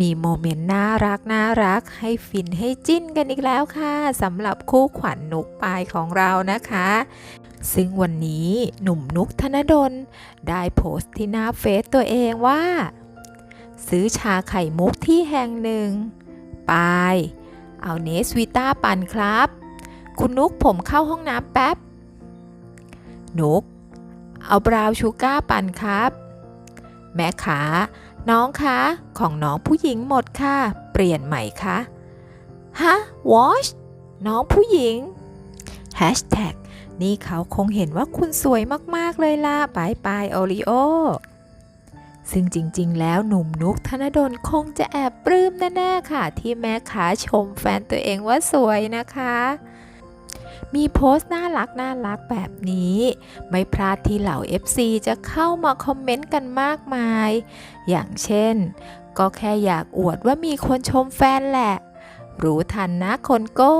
มีโมเมนต์น่ารักน่ารัก ให้ฟินให้จิ้นกันอีกแล้วค่ะสำหรับคู่ขวัญนุกปายของเรานะคะ ซึ่งวันนี้หนุ่มนุกธนดล ได้โพสต์ที่หน้าเฟซตัวเองว่า ซื้อชาไข่มุกที่แห่งหนึ่ง ปาย เอาเนสวิต้าปั่นครับ คุณนุกผมเข้าห้องน้ำแป๊บ นุก เอาบราวชูการ์ปั่นครับ แม่ขา น้องคะ ของน้องผู้หญิงหมดค่ะ เปลี่ยนใหม่คะฮะวอชน้องผู้หญิงแฮชแท็กนี่เขาคงเห็นว่าคุณสวยมาก ๆ เลยล่ะปายปายโอริโอ ซึ่งจริง ๆ แล้วหนุ่มนุกธนดลคงจะแอบปลื้มแน่ ๆ ค่ะ ที่แม่ค้าชมแฟนตัวเองว่าสวยนะคะ มีโพสต์น่ารักน่ารักแบบนี้ ไม่พลาดที่เหล่า FC จะเข้ามาคอมเมนต์กันมากมาย อย่างเช่น ก็แค่อยากอวดว่ามีคนชมแฟนแหละ รู้ทันนะคนโก้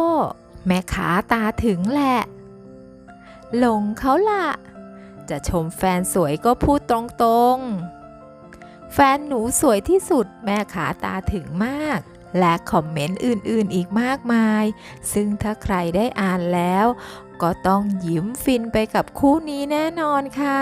แม่ขาตาถึงแหละ หลงเขาล่ะ จะชมแฟนสวยก็พูดตรงๆ แฟนหนูสวยที่สุดแม่ขาตาถึงมาก และคอมเมนต์อื่นๆอีกมากมาย ซึ่งถ้าใครได้อ่านแล้ว ก็ต้องยิ้มฟินไปกับคู่นี้แน่นอนค่ะ